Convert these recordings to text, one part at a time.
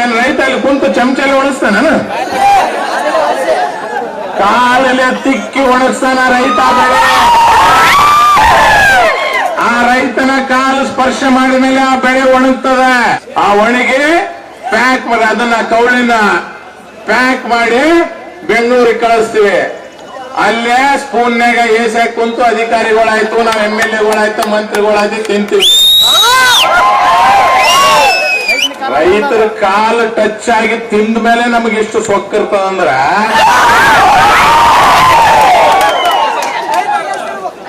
ಏನ್ ರೈತ ಅಲ್ಲಿ ಕುಂತು ಚಮಚಲ್ಲಿ ಒಣಸ್ತಾನ ಕಾಲಲ್ಲಿ ತಿಕ್ಕಿ ಒಣಗಿಸ್ತಾನ ರೈತ ಆ ರೈತನ ಕಾಲು ಸ್ಪರ್ಶ ಮಾಡಿದ ಮೇಲೆ ಆ ಬೆಳೆ ಒಣಗ್ತದ. ಆ ಒಣಗಿ ಪ್ಯಾಕ್ ಮಾಡಿ, ಅದನ್ನ ಕೌಳಿನ ಪ್ಯಾಕ್ ಮಾಡಿ ಬೆಂಗಳೂರಿಗೆ ಕಳಿಸ್ತೀವಿ. ಅಲ್ಲೇ ಸ್ಪೂನ್ಯಾಗ ಏಸಾಕ್ ಕುಂತು ಅಧಿಕಾರಿಗಳಾಯ್ತು, ನಾವ್ ಎಂ ಎಲ್ ಎಗಳಾಯ್ತು, ಮಂತ್ರಿಗಳಾಯ್ತು ತಿಂತೀವಿ ರೈತರ ಕಾಲು ಟಚ್ ಆಗಿ ತಿಂದ ಮೇಲೆ ನಮಗೆ ಎಷ್ಟು ಸೊಕ್ಕಿರ್ತದಂದ್ರ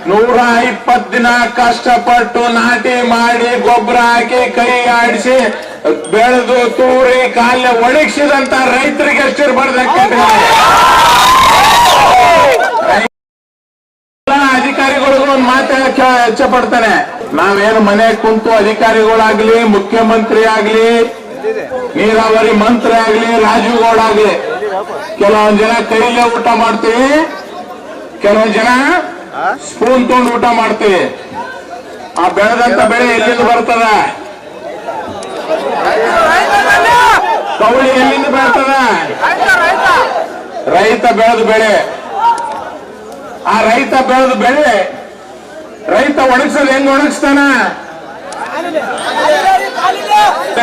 ನೂರ ಇಪ್ಪತ್ ದಿನ ಕಷ್ಟಪಟ್ಟು ನಾಟಿ ಮಾಡಿ ಗೊಬ್ಬರ ಹಾಕಿ ಕೈ ಆಡಿಸಿ ಬೆಳೆದು ತೂರಿ ಕಾಲ ಒಣಗಿಸಿದಂತ ರೈತರಿಗೆ ಎಷ್ಟಿರ್ಬಾರ್ದು ಅಧಿಕಾರಿಗಳಿಗೂ ಒಂದು ಮಾತು ಇಚ್ಛೆ ಪಡ್ತಾನೆ. ನಾವೇನು ಮನೆ ಕುಂತು ಅಧಿಕಾರಿಗಳಾಗ್ಲಿ ಮುಖ್ಯಮಂತ್ರಿ ಆಗ್ಲಿ ನೀರಾವರಿ ಮಂತ್ರಿ ಆಗ್ಲಿ ರಾಜುಗೌಡಾಗ್ಲಿ ಕೆಲವೊಂದ್ ಜನ ಕೈಲೇ ಊಟ ಮಾಡ್ತೀವಿ ಕೆಲವೊಂದ್ ಜನ ಸ್ಪೂನ್ ತಗೊಂಡು ಊಟ ಮಾಡ್ತೀವಿ. ಆ ಬೆಳೆದಂತ ಬೆಳೆ ಎಲ್ಲಿಂದ ಬರ್ತದ? ಕವಳಿ ಎಲ್ಲಿಂದ ಬರ್ತದ? ರೈತ ಬೆಳೆದ ಬೆಳೆ. ಆ ರೈತ ಬೆಳೆದ ಬೆಳೆ ರೈತ ಒಣಗಿಸೋದು ಹೆಂಗ್ ಒಣಗಿಸ್ತಾನ?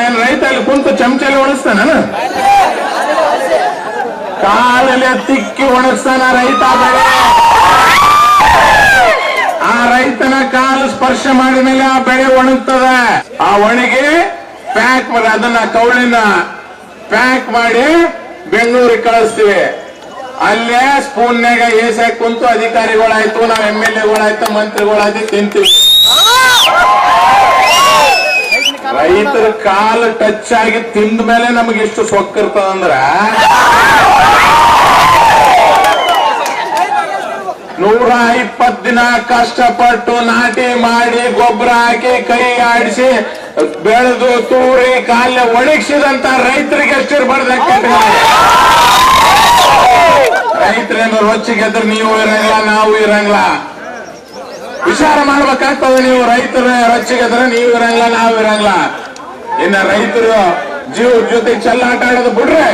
ಏನ್ ರೈತ ಅಲ್ಲಿ ಕುಂತು ಚಮಚಲ್ಲಿ ಒಣಸ್ತಾನ ಕಾಲಲ್ಲಿ ತಿಕ್ಕಿ ಒಣಗಿಸ್ತಾನ ರೈತ ಆ ರೈತನ ಕಾಲು ಸ್ಪರ್ಶ ಮಾಡಿದ ಮೇಲೆ ಆ ಬೆಳೆ ಒಣಗ್ತದ. ಆ ಒಣಗಿ ಪ್ಯಾಕ್ ಮಾಡಿ, ಅದನ್ನ ಕೌಳಿನ ಪ್ಯಾಕ್ ಮಾಡಿ ಬೆಂಗಳೂರಿಗೆ ಕಳಿಸ್ತೀವಿ. ಅಲ್ಲೇ ಸ್ಪೂನ್ಯಾಗ ಏಸಾಕ್ ಕುಂತು ಅಧಿಕಾರಿಗಳಾಯ್ತು, ನಾವ್ ಎಂ ಎಲ್ ಎಗಳಾಯ್ತು, ಮಂತ್ರಿಗಳಾಯ್ತು ತಿಂತೀವಿ. ರೈತರ ಕಾಲು ಟಚ್ ಆಗಿ ತಿಂದ ಮೇಲೆ ನಮಗೆ ಎಷ್ಟು ಸೊಕ್ಕಿರ್ತದಂದ್ರ ನೂರ ಇಪ್ಪತ್ ದಿನ ಕಷ್ಟಪಟ್ಟು ನಾಟಿ ಮಾಡಿ ಗೊಬ್ಬರ ಹಾಕಿ ಕೈ ಆಡಿಸಿ ಬೆಳೆದು ತೂರಿ ಕಾಲ ಒಣಗಿಸಿದಂತ ರೈತರಿಗೆ ಎಷ್ಟಿರ್ಬಾರ್ದು ರೈತರೇನು ರೊಚ್ಚಿಗೆದ್ರೆ ನೀವು ಇರಂಗಿಲ್ಲ, ನಾವು ಇರಂಗಿಲ್ಲ. ವಿಚಾರ ಮಾಡ್ಬೇಕಾಗ್ತದೆ ನೀವು ರೈತರ ರೊಚ್ಚಿಗೆದ್ರೆ ನೀವು ಇರಂಗಿಲ್ಲ, ನಾವು ಇರಂಗಿಲ್ಲ. ಇನ್ನ ರೈತರು ಜೀವ ಜೊತೆ ಚೆಲ್ಲಾಟ ಆಡೋದು ಬಿಡ್ರೆ